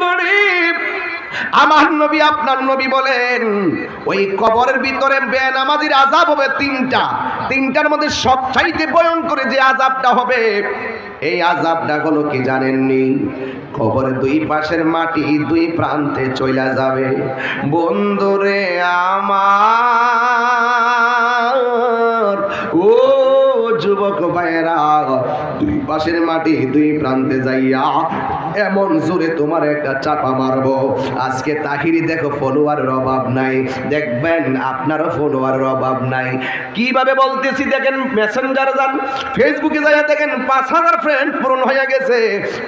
বন্ধুরে আমার নবী আপনার নবী বলেন, ওই কবরের ভিতরে বেনামাজির আজাব হবে তিনটা। তিনটার মধ্যে সবচাইতে ভয়ঙ্কর যে আজাবটা হবে, এই আজাবটা হলো কি জানেননি? কবরের দুই পাশের মাটি দুই প্রান্তে চইলা যাবে। বন্ধুরে আমার, ও যুবক ভাইয়েরা, দুই পাশের মাটি দুই প্রান্তে যাইয়া এমন জোরে তোমার একটা চাপা মারবো। আজকে তাহিরি দেখো ফলোয়ারের অভাব নাই। দেখবেন আপনারও ফলোয়ারের অভাব নাই। কীভাবে বলতেছি দেখেন মেসেঞ্জার যান ফেসবুকে যাইয়া দেখেন পাঁচ হাজার ফ্রেন্ড পূরণ হয়ে গেছে।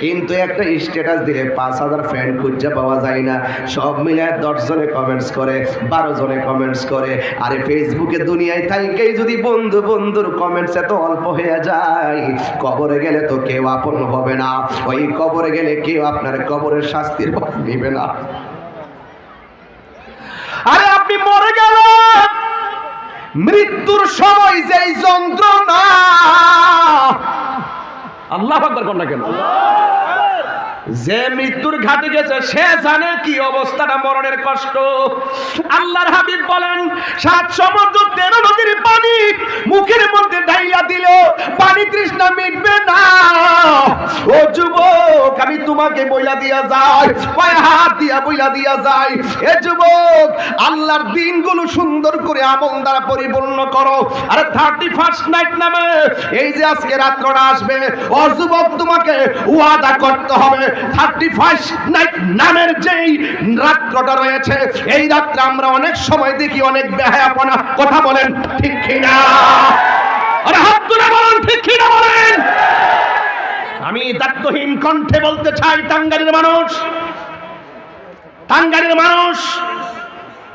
কিন্তু একটা স্ট্যাটাস দিলে পাঁচ হাজার ফ্রেন্ড খুঁজে পাওয়া যায় না। সব মিলে দশ জনে কমেন্টস করে, বারো জনে কমেন্টস করে। আরে ফেসবুকে দুনিয়ায় থাইকেই যদি বন্ধু বন্ধুর কমেন্টস এত অল্প হয়ে যায়, কবরে গেলে তো কেউ আপন হবে না। ওই কবরে গেলে কেউ আপনার কবরের শাস্তির পথ নিবে না। আরে আপনি মরে গেল মৃত্যুর সময় যেই যন্ত্রণা। আল্লাহ কন্যা কেন? যে মৃত্যুর ঘাটে গেছে, সে জানে কি অবস্থাটা, মরণের কষ্ট। আল্লাহর হাবিব বলেন, সাত সমুদ্র তেরো নদীর পানি মুখের মধ্যে ঢাইলা দিল, পানি তৃষ্ণা মিটবে না। ও যুবক, আমি তোমাকে বইলা দিয়া যাই, পায়ে হাত দিয়া বইলা দিয়া যাই। এ যুবক, আল্লাহর দিনগুলো সুন্দর করে আমল দ্বারা পরিপূর্ণ করো। আরে থার্টি ফার্স্ট নাইট নামে, এই যে আজকে রাত্রটা আসবে, ও যুবক, তোমাকে ওয়াদা করতে হবে। আমি দায়িত্বহীন কণ্ঠে বলতে চাই টাঙ্গারির মানুষ টাঙ্গারির মানুষ,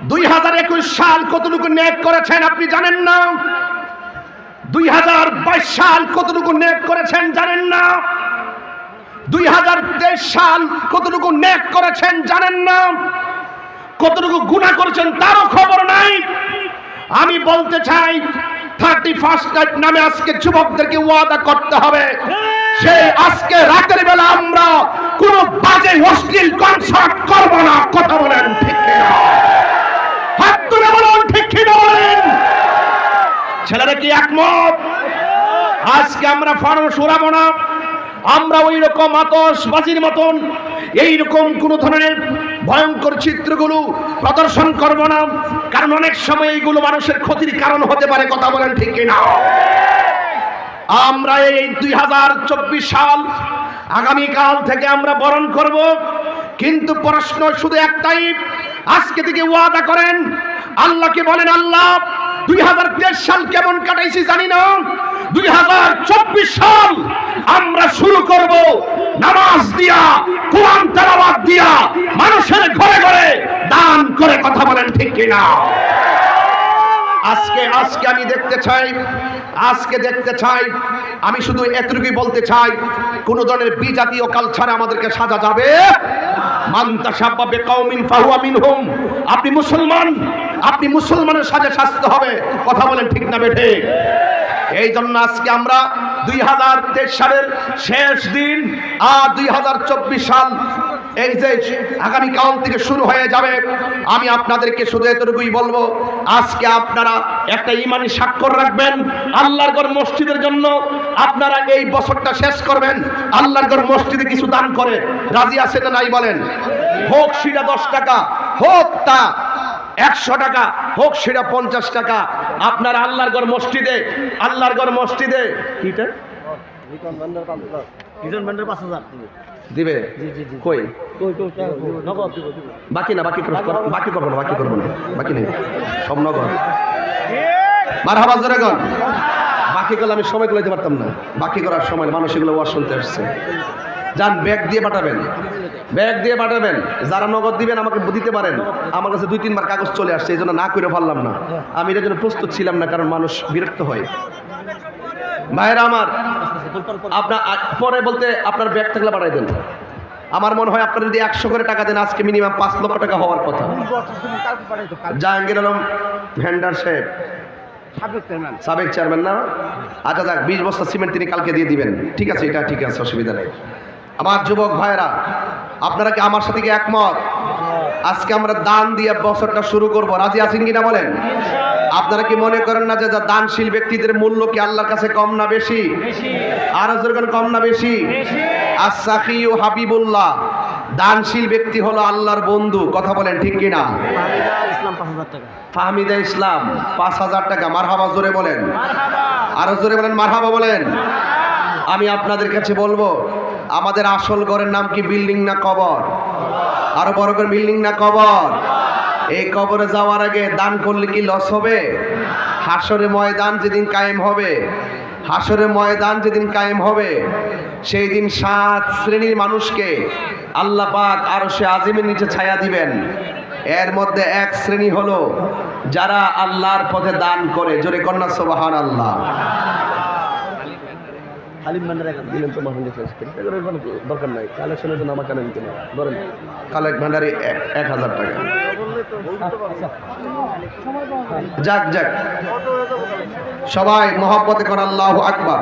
দুই হাজার একুশ সাল কতটুকু নেক করেছেন আপনি জানেন না? দুই হাজার বাইশ সাল কতটুকু নেক করেছেন জানেন না? দুই হাজার তেইশ সাল কতটুকু নেক করেছেন জানেন না? কতটুকু গুণা করেছেন তারও খবর নাই। আমি বলতে চাই থার্টি ফার্স্ট নাইট নামে আজকে যুবকদেরকে ওয়াদা করতে হবে। সে আজকে রাতের বেলা আমরা কোনো বাজে অশ্লীল কনসার্ট করব না, কথা বলেন ঠিক হাত তুলে বলুন ঠিক বলেন? ছেলেরা কি একমত? আজকে আমরা ফানুস উড়াবো না। আমরা ওই রকম আতসবাজির মতন, এইরকম কোন ধরনের ভয়ঙ্কর চিত্রগুলো প্রদর্শন করব না, কারণ অনেক সময় এইগুলো মানুষের ক্ষতির কারণ হতে পারে, কথা বলেন ঠিক কিনা? আমরা এই দুই হাজার চব্বিশ সাল আগামীকাল থেকে আমরা বরণ করব, কিন্তু প্রশ্ন শুধু একটাই, আজকে থেকে ওয়াদা করেন, আল্লাহকে বলেন, আল্লাহ, দুই হাজার তেইশ সাল কেমন কাটাইছি জানি না দুই হাজার চব্বিশ সাল আমরা শুরু করব নামাজ দিয়া, কোরআন তেলাওয়াত দিয়া, মানুষের ঘরে ঘরে দান করে কথা বলেন ঠিক কিনা? আজকে আজকে আমি দেখতে চাই, আজকে দেখতে চাই, আমি শুধু এতটুকুই বলতে চাই, কোন ধরনের বিজাতীয় কালচারে আমাদেরকে সাজা যাবে? আপনি মুসলমান, আপনি মুসলমানের সাজে শাস্তি হবে। কথা বলেন ঠিক না বেঠে? এই জন্য আজকে আমরা দুই হাজার তেইশ সালের শেষ দিন আর দুই হাজার চব্বিশ সাল এই যে আগামীকাল থেকে শুরু হয়ে যাবে, আমি আপনাদেরকে শুধু এতটুকুই বলব, আজকে আপনারা একটা ইমানি স্বাক্ষর রাখবেন, আল্লাহর ঘর মসজিদের জন্য আপনারা এই বছরটা শেষ করবেন, আল্লাহর ঘর মসজিদে কিছু দান করে, রাজি আছে না নাই বলেন? হোক সেটা দশ টাকা, হোক তা একশো টাকা হোক সেটা পঞ্চাশ টাকা। আপনার আল্লাহর গড় মসজিদে আল্লাহর ঘর মসজিদে। কিটা? দিবে দিবে? জি জি জি। কই? কই কই নগদ দিব দিব। বাকি না বাকি বাকি করব না বাকি করব না। বাকি নেই। সব নগদ। বাকি করলে আমি সময় করতে পারতাম না। বাকি করার সময় মানুষ এগুলো ওয়াজ শুনতে আসছে। যান, ব্যাগ দিয়ে পাঠাবেন। ব্যাগ দিয়ে পাঠাবেন। যারা নগদ দিবেন, আমাকে দিতে পারেন। আমার কাছে দুই, তিনবার কাগজ চলে আসছে, এই জন্য না করে পারলাম না। আমি এটার জন্য প্রস্তুত ছিলাম না, কারণ মানুষ বিরক্ত হয়। ভাইরা আমার, আপনার পরে বলতে আপনার ব্যাগ থাকলে পাঠাই দেন। আমার মনে হয় আপনারা যদি একশো করে টাকা দেন, আজকে মিনিমাম পাঁচ লক্ষ টাকা হওয়ার কথা। জাহাঙ্গীর আলম ভ্যান্ডার সাহেব। সাবেক চেয়ারম্যান না? আচ্ছা যাক, বিশ বস্তা সিমেন্ট তিনি কালকে দিয়ে দিবেন। ঠিক আছে, এটা ঠিক আছে, অসুবিধা নেই। আমার যুবক ভাইরা আপনারা কি আমার সাথে কি একমত? আজকে আমরা দান দিয়ে বছরটা শুরু করব। রাজি আছেন কিনা বলেন? আপনারা কি মনে করেন না যে, যা দানশীল ব্যক্তিদের মূল্য কি আল্লাহর কাছে কম না বেশি? আর কম না বেশি? আসাকি ও হাবিবুল্লাহ, দানশীল ব্যক্তি হলো আল্লাহর বন্ধু। কথা বলেন, ঠিক কিনা? ফাহমিদা ইসলাম, পাঁচ হাজার টাকা। মারহাবা জোরে বলেন। আরও জোরে বলেন, মারহাবা বলেন। আমি আপনাদের কাছে বলব আমাদের আসল ঘরের নাম কি বিল্ডিং না কবর? আরও বড় করে বিল্ডিং না কবর? এই কবরে যাওয়ার আগে দান করলে কি লস হবে? হাসরে ময়দান যেদিন কায়েম হবে হাসরে ময়দান যেদিন কায়েম হবে, সেই দিন সাত শ্রেণির মানুষকে আল্লাহ পাক আরও সে আজিমের নিচে ছায়া দিবেন। এর মধ্যে এক শ্রেণি হলো যারা আল্লাহর পথে দান করে। জোরে কন্যা সোবাহান আল্লাহ হালিম ভান্ডার দিলেন তো মাহুল দরকার নাই। কালেকশনের জন্য আমাকে আনেন কেন ধরেন কালেক ভান্ডারি এক হাজার টাকা। যাক যাক। সবাই মহব্বতে কর আল্লাহ আকবার।